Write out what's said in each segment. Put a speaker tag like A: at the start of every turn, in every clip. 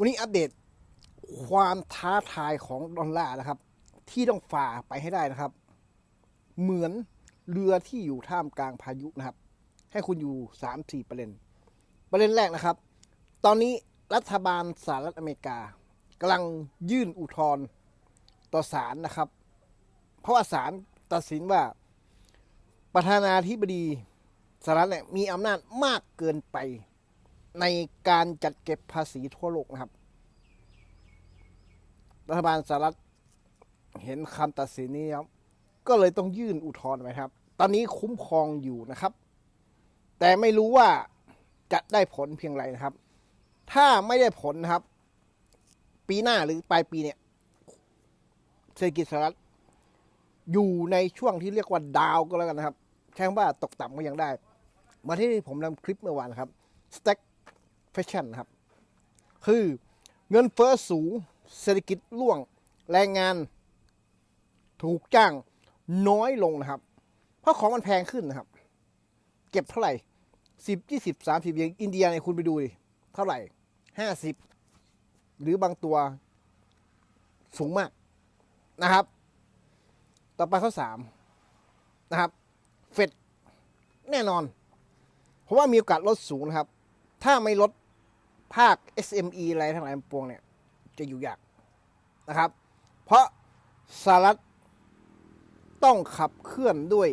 A: วันนี้อัปเดตความท้าทายของดอลลาร์นะครับ ที่ต้องฝ่าไปให้ได้นะครับ เหมือนเรือที่อยู่ท่ามกลางพายุนะครับ ให้คุณอยู่สามสี่ประเด็น ประเด็นแรกนะครับ ตอนนี้รัฐบาลสหรัฐอเมริกากำลังยื่นอุทธรณ์ต่อศาลนะครับ เพราะว่าศาลตัดสินว่า ประธานาธิบดีสหรัฐเนี่ยมีอำนาจมากเกินไป ในการจัดเก็บภาษีทั่วโลกนะครับ รัฐบาลสหรัฐเห็นคำตัดสินนี้ครับก็เลยต้องยื่นอุทธรณ์ไปครับ ตอนนี้คุ้มครองอยู่นะครับ แต่ไม่รู้ว่าจะได้ผลเพียงไรนะครับ ถ้าไม่ได้ผลนะครับ ปีหน้าหรือปลายปีเนี่ยเศรษฐกิจสหรัฐอยู่ในช่วงที่เรียกว่าดาวก็แล้วกันนะครับใช้คำว่าตกต่ำก็ยังได้ มาที่ผมนำคลิปเมื่อวานครับ stack fashion นครับ คือเงินเฟ้อสูงเศรษฐกิจร่วงแรงงาน ถูกจ้างน้อยลงนะครับ เพราะของมันแพงขึ้นนะครับ เก็บเท่าไหร่สิบยี่สิบสามสิบอย่างอินเดียเนี่ยคุณไปดูดิเท่าไหร่ห้าสิบหรือบางตัวสูงมากนะครับ ต่อไปข้อสามนะครับ เฟดแน่นอน เพราะว่ามีโอกาสลดสูงนะครับ ถ้าไม่ลด ภาค SME อะไรทั้งหลายปวงเนี่ย จะอยู่ยากนะครับ เพราะสหรัฐต้องขับเคลื่อนด้วย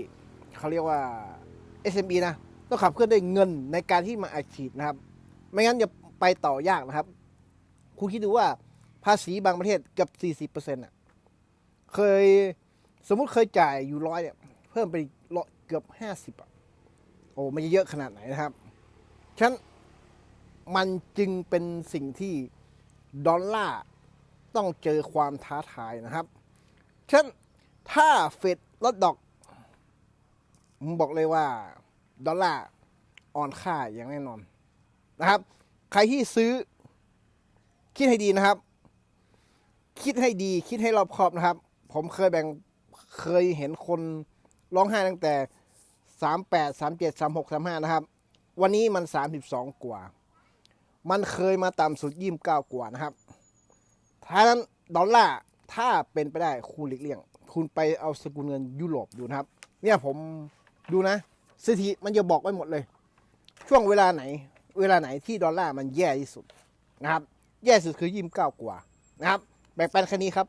A: เขาเรียกว่า SME นะ ต้องขับเคลื่อนด้วยเงินในการที่มาอัดฉีดนะครับ ไม่งั้นจะไปต่อยากนะครับ คุณคิดดูว่าภาษีบางประเทศเกับ40%อะเคยสมมุติเคยจ่ายอยู่ร้อยเนี่ยเพิ่มไปร้อยเกือบ50อะโอ้มันจะเยอะขนาดไหนนะครับ ฉะนั้น มันจึงเป็นสิ่งที่ดอลลาร์ต้องเจอความท้าทายนะครับฉะนั้นถ้าเฟดลดดอกผมบอกเลยว่า ดอลลาร์อ่อนค่าอย่างแน่นอนนะครับ ใครที่ซื้อ คิดให้ดีนะครับ คิดให้ดี คิดให้รอบคอบนะครับ ผมเคยแบ่งเคยเห็นคนร้องไห้ตั้งแต่สามแปดสามเจ็ดสามหกสามห้านะครับ วันนี้มันสามสิบสองกว่า มันเคยมาต่ำสุดยี่สิบเก้ากว่านะครับท้านั้นดอลลาร์ถ้าเป็นไปได้คุณหลีกเลี่ยง คุณไปเอาสกุลเงินยุโรปดูนะครับ เนี่ยผมดูนะสถิติมันจะบอกไว้หมดเลย ช่วงเวลาไหน เวลาไหนที่ดอลลาร์มันแย่ที่สุดนะครับ แย่สุดคือยี่สิบเก้ากว่านะครับ แบ่งปันแค่นี้ครับ